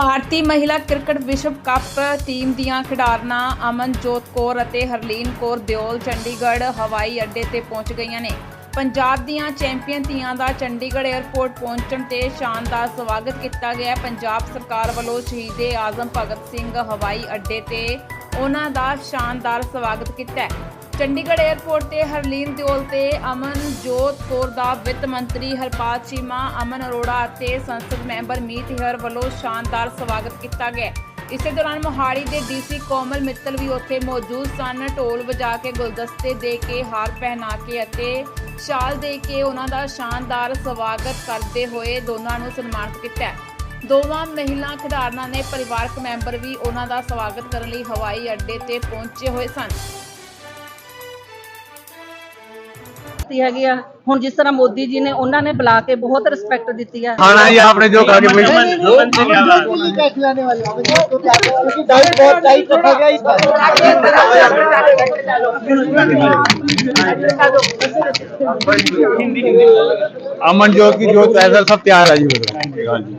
ਭਾਰਤੀ ਮਹਿਲਾ ਕ੍ਰਿਕਟ ਵਿਸ਼ਵ cup team ਦੀਆਂ ਖਿਡਾਰਨਾਂ ਅਮਨਜੋਤ ਕੌਰ ਅਤੇ ਹਰਲੀਨ ਕੌਰ ਦਿਓਲ ਚੰਡੀਗੜ੍ਹ ਹਵਾਈ ਅੱਡੇ ਤੇ ਪਹੁੰਚ ਗਈਆਂ ਨੇ। ਪੰਜਾਬ ਦੀਆਂ ਚੈਂਪੀਅਨ ਧੀਆਂ ਦਾ ਚੰਡੀਗੜ੍ਹ 에ਅਰਪੋਰਟ ਪਹੁੰਚਣ ਤੇ ਸ਼ਾਨਦਾਰ ਸਵਾਗਤ ਕੀਤਾ ਗਿਆ। ਪੰਜਾਬ ਸਰਕਾਰ ਵੱਲੋਂ ਸ਼ਹੀਦੇ ਆਜ਼ਮ ਭਗਤ ਸਿੰਘ ਹਵਾਈ ਅੱਡੇ ਤੇ ਉਹਨਾਂ ਦਾ ਸ਼ਾਨਦਾਰ ਸਵਾਗਤ ਕੀਤਾ ਚੰਡੀਗੜ੍ਹ 에ਅਰਪੋਰਟ ਤੇ ਹਰਲੀਨ ਦਿਓਲ ਤੇ ਅਮਨਜੋਤ ਕੌਰ ਦਾ ਵਿੱਤ ਮੰਤਰੀ ਹਰਪਾਲ ਚੀਮਾ, ਅਮਨ ਅਰੋੜਾ ਅਤੇ ਸੰਸਦ ਮੈਂਬਰ ਮੀਤ ਹਰ ਵੱਲੋਂ ਸ਼ਾਨਦਾਰ ਸਵਾਗਤ ਕੀਤਾ ਗਿਆ। ਇਸੇ ਦੌਰਾਨ ਮੋਹਾਲੀ ਦੇ ਡੀਸੀ ਕੋਮਲ ਮਿੱਤਲ ਵੀ ਉੱਥੇ ਮੌਜੂਦ ਸਨ। ਢੋਲ ਵਜਾ ਕੇ ਗੁਲਦਸਤੇ ਦੇ ਕੇ ਹਾਰ ਪਹਿਨਾ ਕੇ ਅਤੇ ਸ਼ਾਲ ਦੇ ਕੇ ਉਹਨਾਂ ਦਾ ਸ਼ਾਨਦਾਰ ਸਵਾਗਤ ਕਰਦੇ ਹੋਏ ਦੋਨਾਂ ਨੂੰ ਸਨਮਾਨਿਤ ਕੀਤਾ ਦੋਵਾਂ ਮਹਿਲਾ ਖਿਡਾਰਨਾਂ ਨੇ ਪਰਿਵਾਰਕ ਮੈਂਬਰ ਵੀ ਉਹਨਾਂ ਦਾ ਸਵਾਗਤ ਕਰਨ ਲਈ ਹਵਾਈ ਅੱਡੇ ਤੇ ਪਹੁੰਚੇ ਹੋਏ ਸਨ। ਦਿੱਤੀ ਹੈਗੀ ਆ ਹੁਣ ਜਿਸ ਤਰ੍ਹਾਂ ਮੋਦੀ ਜੀ ਨੇ ਉਹਨਾਂ ਨੇ ਬੁਲਾ ਕੇ ਬਹੁਤ ਰਿਸਪੈਕਟ ਦਿੱਤੀ ਆ खाना ही आपने जो खा के डाइट बहुत टाइट रखा गया इस बार अमन जोत की जोत ऐसा सब तैयार है जी हाँ जी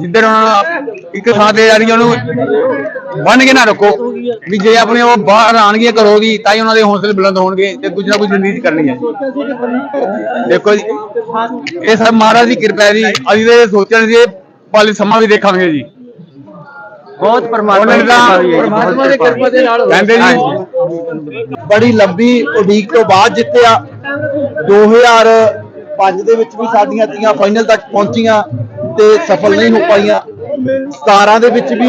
ਜਿੱਦਣ ਉਹਨਾਂ ਨੂੰ ਇੱਕ ਥਾਂ ਤੇ ਯਾਨੀ ਉਹਨੂੰ ਬੰਨ ਕੇ ਨਾ ਰੱਖੋ ਵੀ ਜੇ ਆਪਣੇ ਉਹ ਬਾਹਰ ਆਣਗੇ ਘਰੋਂ ਦੀ ਤਾਂ ਹੀ ਉਹਨਾਂ ਦੇ ਹੌਸਲੇ ਬੁਲੰਦ ਹੋਣਗੇ ਤੇ ਕੁਝ ਨਾ ਕੁਝ ਉਮੀਦ ਕਰਨੀ ਹੈ। ਦੇਖੋ ਜੀ ਇਹ ਸਭ ਮਹਾਰਾਜ ਦੀ ਕਿਰਪਾ ਹੈ ਜੀ। ਅਸੀਂ ਤੇ ਸੋਚਣ ਜੀ ਪਾਲੀ ਸਮਾਂ ਵੀ ਦੇਖਾਂਗੇ ਜੀ। ਬਹੁਤ ਪਰਮਾਤਮਾ ਦੀ ਕਿਰਪਾ ਦੇ ਨਾਲ ਕਹਿੰਦੇ ਜੀ ਬੜੀ ਲੰਬੀ ਉਡੀਕ ਤੋਂ ਬਾਅਦ ਜਿੱਤਿਆ। 2005 ਦੇ ਵਿੱਚ ਵੀ ਸਾਡੀਆਂ ਧੀਆਂ ਫਾਈਨਲ ਤੱਕ ਪਹੁੰਚੀਆਂ। ਤੇ ਸਫਲ ਨਹੀਂ ਹੋ ਪਾਈਆਂ। 17 ਦੇ ਵਿੱਚ ਵੀ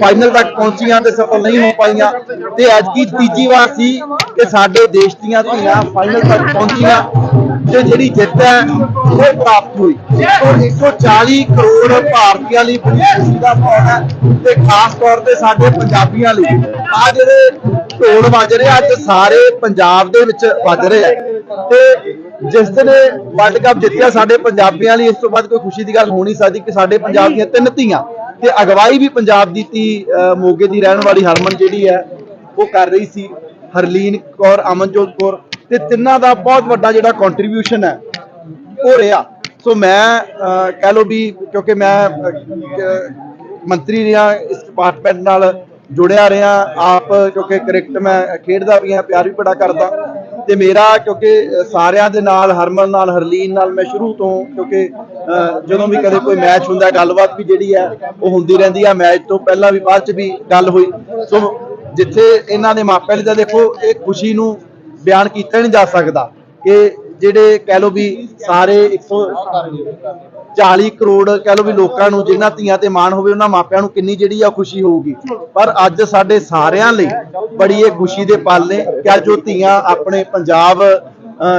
ਫਾਈਨਲ ਤੱਕ ਪਹੁੰਚੀਆਂ ਤੇ ਸਫਲ ਨਹੀਂ ਹੋ ਪਾਈਆਂ। ਤੇ ਅੱਜ ਕੀ ਤੀਜੀ ਵਾਰ ਸੀ ਕਿ ਸਾਡੇ ਦੇਸ਼ ਦੀਆਂ ਧੀਆਂ ਫਾਈਨਲ ਤੱਕ ਪਹੁੰਚੀਆਂ ਤੇ ਜਿਹੜੀ ਜਿੱਤ ਹੈ, ਉਹ ਪ੍ਰਾਪਤ ਹੋਈ। ਔਰ 140 ਕਰੋੜ ਭਾਰਤੀਆਂ ਲਈ ਬੜੀ ਖੁਸ਼ੀ ਦਾ ਮਾਹੌਲ ਹੈ ਤੇ ਖਾਸ ਤੌਰ ਤੇ ਸਾਡੇ ਪੰਜਾਬੀਆਂ ਲਈ। ਆ ਜਿਹੜੇ ਢੋਲ ਵੱਜ ਰਹੇ ਅੱਜ ਸਾਰੇ ਪੰਜਾਬ ਦੇ ਵਿੱਚ ਵੱਜ ਰਹੇ ਆ। ਤੇ ਜਿਸ ਦਿਨ ਵਰਲਡ ਕੱਪ ਜਿੱਤਿਆ, ਸਾਡੇ ਪੰਜਾਬੀਆਂ ਲਈ ਇਸ ਤੋਂ ਬਾਅਦ ਕੋਈ ਖੁਸ਼ੀ ਦੀ ਗੱਲ ਹੋ ਨਹੀਂ ਸਕਦੀ ਕਿ ਸਾਡੇ ਪੰਜਾਬ ਦੀਆਂ ਤਿੰਨ ਧੀਆਂ ਤੇ ਅਗਵਾਈ ਵੀ ਪੰਜਾਬ ਦੀ ਧੀ ਮੋਗੇ ਦੀ ਰਹਿਣ ਵਾਲੀ ਹਰਮਨ ਜਿਹੜੀ ਹੈ, ਉਹ ਕਰ ਰਹੀ ਸੀ। ਹਰਲੀਨ ਕੌਰ, ਅਮਨਜੋਤ ਕੌਰ ਤੇ ਤਿੰਨਾਂ ਦਾ ਬਹੁਤ ਵੱਡਾ ਜਿਹੜਾ ਕੰਟਰੀਬਿਊਸ਼ਨ ਹੈ, ਉਹ ਰਿਹਾ। ਸੋ ਮੈਂ ਕਹਿ ਲਓ ਵੀ ਕਿਉਂਕਿ ਮੈਂ ਮੰਤਰੀ ਰਿਹਾ, ਇਸ ਡਿਪਾਰਟਮੈਂਟ ਨਾਲ ਜੁੜਿਆ ਰਿਹਾ। ਆਪ ਕਿਉਂਕਿ ਕ੍ਰਿਕਟ ਮੈਂ ਖੇਡਦਾ ਵੀ ਹਾਂ, ਪਿਆਰ ਵੀ ਬੜਾ ਕਰਦਾ। ਤੇ ਮੇਰਾ ਕਿਉਂਕਿ ਸਾਰਿਆਂ ਦੇ ਨਾਲ, ਹਰਮਨ ਨਾਲ, ਹਰਲੀਨ ਨਾਲ ਮੈਂ ਸ਼ੁਰੂ ਤੋਂ, ਕਿਉਂਕਿ ਜਦੋਂ ਵੀ ਕਦੇ ਕੋਈ ਮੈਚ ਹੁੰਦਾ, ਗੱਲਬਾਤ ਵੀ ਜਿਹੜੀ ਹੈ, ਉਹ ਹੁੰਦੀ ਰਹਿੰਦੀ ਆ। ਮੈਚ ਤੋਂ ਪਹਿਲਾਂ ਵੀ, ਬਾਅਦ ਚ ਵੀ ਗੱਲ ਹੋਈ। ਸੋ, ਜਿੱਥੇ ਇਹਨਾਂ ਦੇ ਮਾਪਿਆਂ ਲਈ ਤਾਂ ਦੇਖੋ, ਇਹ ਖੁਸ਼ੀ ਨੂੰ ਬਿਆਨ ਕੀਤਾ ਨਹੀਂ ਜਾ ਸਕਦਾ ਕਿ ਜਿਹੜੇ ਕਹਿ ਲਓ ਵੀ ਸਾਰੇ 140 ਕਰੋੜ ਕਹਿ ਲਓ ਵੀ ਲੋਕਾਂ ਨੂੰ ਜਿਨ੍ਹਾਂ ਧੀਆਂ ਤੇ ਮਾਣ ਹੋਵੇ ਉਹਨਾਂ ਮਾਪਿਆਂ ਨੂੰ ਕਿੰਨੀ ਜਿਹੜੀ ਆ ਖੁਸ਼ੀ ਹੋਊਗੀ। ਪਰ ਅੱਜ ਸਾਡੇ ਸਾਰਿਆਂ ਲਈ ਬੜੀ ਇਹ ਖੁਸ਼ੀ ਦੇ ਪਲ ਨੇ ਕਿ ਅੱਜ ਉਹ ਧੀਆਂ ਆਪਣੇ ਪੰਜਾਬ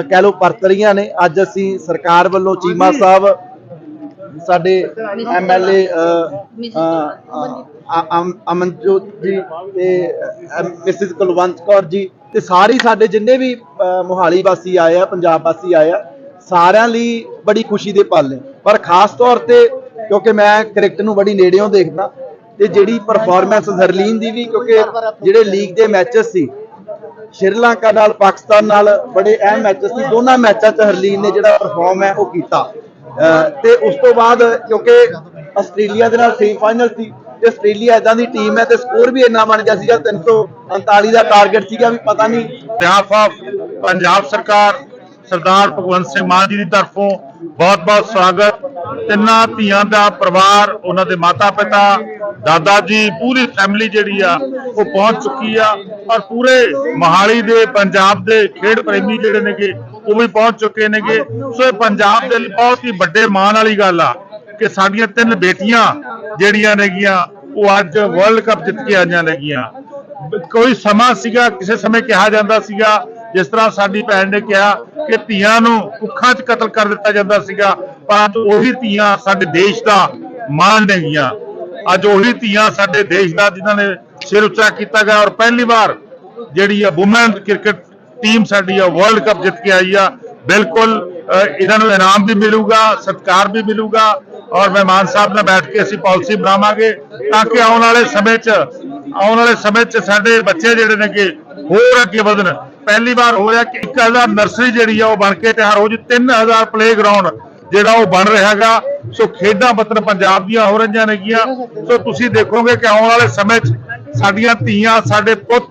ਕਹਿ ਲਓ ਪਰਤ ਰਹੀਆਂ ਨੇ। ਅੱਜ ਅਸੀਂ ਸਰਕਾਰ ਵੱਲੋਂ ਚੀਮਾ ਸਾਹਿਬ ਸਾਡੇ ਐਮਐਲਏ ਅਮਨਜੋਤ ਜੀ ਤੇ ਮਿਸਿਸ ਕੁਲਵੰਤ ਕੌਰ ਜੀ ਤੇ ਸਾਰੀ ਸਾਡੇ ਜਿੰਨੇ ਵੀ ਮੋਹਾਲੀ ਵਾਸੀ ਆਏ ਆ ਪੰਜਾਬ ਵਾਸੀ ਆਏ ਆ ਸਾਰਿਆਂ ਲਈ ਬੜੀ ਖੁਸ਼ੀ ਦੇ ਪਲ ਨੇ। ਪਰ ਖਾਸ ਤੌਰ ਤੇ ਕਿਉਂਕਿ ਮੈਂ ਕ੍ਰਿਕਟ ਨੂੰ ਬੜੀ ਨੇੜਿਓਂ ਦੇਖਦਾ, ਤੇ ਜਿਹੜੀ ਪਰਫਾਰਮੈਂਸ ਹਰਲੀਨ ਦੀ ਵੀ, ਕਿਉਂਕਿ ਜਿਹੜੇ ਲੀਗ ਦੇ ਮੈਚਸ ਸੀ, ਸ਼੍ਰੀਲੰਕਾ ਨਾਲ, ਪਾਕਿਸਤਾਨ ਨਾਲ ਬੜੇ ਅਹਿਮ ਮੈਚਸ ਸੀ। ਦੋਨਾਂ ਮੈਚਾਂ 'ਚ ਹਰਲੀਨ ਨੇ ਜਿਹੜਾ ਪਰਫਾਰਮ ਹੈ, ਉਹ ਕੀਤਾ। ਤੇ ਉਸ ਤੋਂ ਬਾਅਦ ਕਿਉਂਕਿ ਆਸਟ੍ਰੇਲੀਆ ਦੇ ਨਾਲ ਸੈਮੀਫਾਈਨਲ ਸੀ, ਤੇ ਆਸਟ੍ਰੇਲੀਆ ਇਦਾਂ ਦੀ ਟੀਮ ਹੈ ਤੇ ਸਕੋਰ ਵੀ ਇੰਨਾ ਬਣ ਗਿਆ ਸੀਗਾ 339 ਦਾ ਟਾਰਗੇਟ ਸੀਗਾ, ਵੀ ਪਤਾ ਨਹੀਂ। ਬਿਹਾਫ ਪੰਜਾਬ ਸਰਕਾਰ ਸਰਦਾਰ ਭਗਵੰਤ ਸਿੰਘ ਮਾਨ ਜੀ ਦੀ ਤਰਫੋਂ ਬਹੁਤ-ਬਹੁਤ ਸਵਾਗਤ। ਤਿੰਨਾਂ ਧੀਆਂ ਦਾ ਪਰਿਵਾਰ, ਉਹਨਾਂ ਦੇ ਮਾਤਾ-ਪਿਤਾ, ਦਾਦਾ ਜੀ, ਪੂਰੀ ਫੈਮਿਲੀ ਜਿਹੜੀ ਆ, ਉਹ ਪਹੁੰਚ ਚੁੱਕੀ ਆ ਔਰ ਪੂਰੇ ਮੋਹਾਲੀ ਦੇ, ਪੰਜਾਬ ਦੇ ਖੇਡ ਪ੍ਰੇਮੀ ਜਿਹੜੇ ਨੇਗੇ, ਉਹ ਵੀ ਪਹੁੰਚ ਚੁੱਕੇ ਨੇਗੇ। ਸੋ ਇਹ ਪੰਜਾਬ ਦੇ ਲਈ ਬਹੁਤ ਹੀ ਵੱਡੇ ਮਾਣ ਵਾਲੀ ਗੱਲ ਆ ਕਿ ਸਾਡੀਆਂ ਤਿੰਨ ਬੇਟੀਆਂ ਜਿਹੜੀਆਂ ਨੇਗੀਆਂ, ਉਹ ਅੱਜ ਵਰਲਡ ਕੱਪ ਜਿੱਤ ਕੇ ਆਈਆਂ ਨੇਗੀਆਂ। ਕੋਈ ਸਮਾਂ ਸੀਗਾ, ਕਿਸੇ ਸਮੇਂ ਕਿਹਾ ਜਾਂਦਾ ਸੀਗਾ, ਜਿਸ ਤਰ੍ਹਾਂ ਸਾਡੀ ਭੈਣ ਨੇ ਕਿਹਾ ਕਿ ਧੀਆਂ ਨੂੰ ਕੁੱਖਾਂ 'ਚ ਕਤਲ ਕਰ ਦਿੱਤਾ ਜਾਂਦਾ ਸੀਗਾ, ਪਰ ਉਹੀ ਧੀਆਂ ਸਾਡੇ ਦੇਸ਼ ਦਾ ਮਾਣ ਨੇਗੀਆਂ। ਅੱਜ ਉਹੀ ਧੀਆਂ ਸਾਡੇ ਦੇਸ਼ ਦਾ ਜਿਨ੍ਹਾਂ ਨੇ ਸਿਰ ਉੱਚਾ ਕੀਤਾ ਗਿਆ ਔਰ ਪਹਿਲੀ ਵਾਰ ਜਿਹੜੀ ਆ ਵੂਮਨ ਕ੍ਰਿਕਟ ਟੀਮ ਸਾਡੀ ਆ ਵਰਲਡ ਕੱਪ ਜਿੱਤ ਕੇ ਆਈ ਆ। ਬਿਲਕੁਲ ਇਹਨਾਂ ਨੂੰ ਇਨਾਮ ਵੀ ਮਿਲੂਗਾ, ਸਤਿਕਾਰ ਵੀ ਮਿਲੂਗਾ ਔਰ ਮਹਿਮਾਨ ਸਾਹਿਬ ਨਾਲ ਬੈਠ ਕੇ ਅਸੀਂ ਪਾਲਿਸੀ ਬਣਾਵਾਂਗੇ ਤਾਂ ਕਿ ਆਉਣ ਵਾਲੇ ਸਮੇਂ 'ਚ, ਆਉਣ ਵਾਲੇ ਸਮੇਂ 'ਚ ਸਾਡੇ ਬੱਚੇ ਜਿਹੜੇ ਨੇ ਕਿ ਹੋਰ ਅੱਗੇ ਵਧਣ। ਪਹਿਲੀ ਵਾਰ ਹੋ ਰਿਹਾ ਕਿ 1000 ਨਰਸਰੀ ਜਿਹੜੀ ਆ ਉਹ ਬਣ ਕੇ ਤਿਆਰ ਹੋ ਜੂ 3000 ਪਲੇਗਰਾਉਂਡ ਜਿਹੜਾ ਉਹ ਬਣ ਰਿਹਾ ਹੈਗਾ। ਸੋ ਖੇਡਾਂ ਵਤਨ ਪੰਜਾਬ ਦੀਆਂ ਹੋ ਰਹੀਆਂ ਨੇਗੀਆਂ। ਸੋ ਤੁਸੀਂ ਦੇਖੋਗੇ ਕਿ ਆਉਣ ਵਾਲੇ ਸਮੇਂ 'ਚ ਸਾਡੀਆਂ ਧੀਆਂ, ਸਾਡੇ ਪੁੱਤ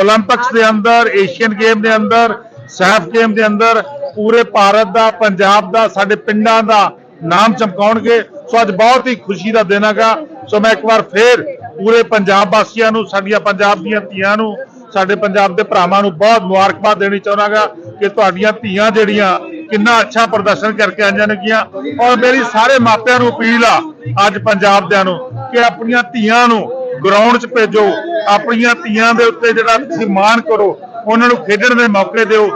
올림픽ਸ ਦੇ ਅੰਦਰ ਏਸ਼ੀਅਨ ਗੇਮ ਦੇ ਅੰਦਰ ਸੈਫ ਗੇਮ ਦੇ ਅੰਦਰ ਪੂਰੇ ਭਾਰਤ ਦਾ, ਪੰਜਾਬ ਦਾ, ਸਾਡੇ ਪਿੰਡਾਂ ਦਾ ਨਾਮ ਚਮਕਾਉਣਗੇ। ਸੋ ਅੱਜ ਬਹੁਤ ਹੀ ਖੁਸ਼ੀ ਦਾ ਦਿਨ ਹੈਗਾ। ਸੋ ਮੈਂ ਇੱਕ ਵਾਰ ਫੇਰ ਪੂਰੇ ਪੰਜਾਬ ਵਾਸੀਆਂ ਨੂੰ, ਸਾਡੀਆਂ ਪੰਜਾਬ ਦੀਆਂ ਧੀਆਂ ਨੂੰ ਸਾਡੇ ਪੰਜਾਬ ਦੇ ਭਰਾਵਾਂ ਨੂੰ ਬਹੁਤ ਮੁਬਾਰਕਬਾਦ ਦੇਣੀ ਚਾਹੁੰਦਾਗਾ ਕਿ ਤੁਹਾਡੀਆਂ ਧੀਆਂ ਜਿਹੜੀਆਂ ਕਿੰਨਾ ਅੱਛਾ ਪ੍ਰਦਰਸ਼ਨ ਕਰਕੇ ਆਈਆਂ ਨੇਗੀਆਂ ਔਰ ਮੇਰੀ ਸਾਰੇ ਮਾਪਿਆਂ ਨੂੰ ਅਪੀਲ ਆ ਅੱਜ ਪੰਜਾਬ ਦਿਆਂ ਨੂੰ ਕਿ ਆਪਣੀਆਂ ਧੀਆਂ ਨੂੰ ਗਰਾਊਂਡ 'ਚ ਭੇਜੋ, ਆਪਣੀਆਂ ਧੀਆਂ ਦੇ ਉੱਤੇ ਜਿਹੜਾ ਤੁਸੀਂ ਮਾਣ ਕਰੋ, ਉਹਨਾਂ ਨੂੰ ਖੇਡਣ ਦੇ ਮੌਕੇ ਦਿਓ।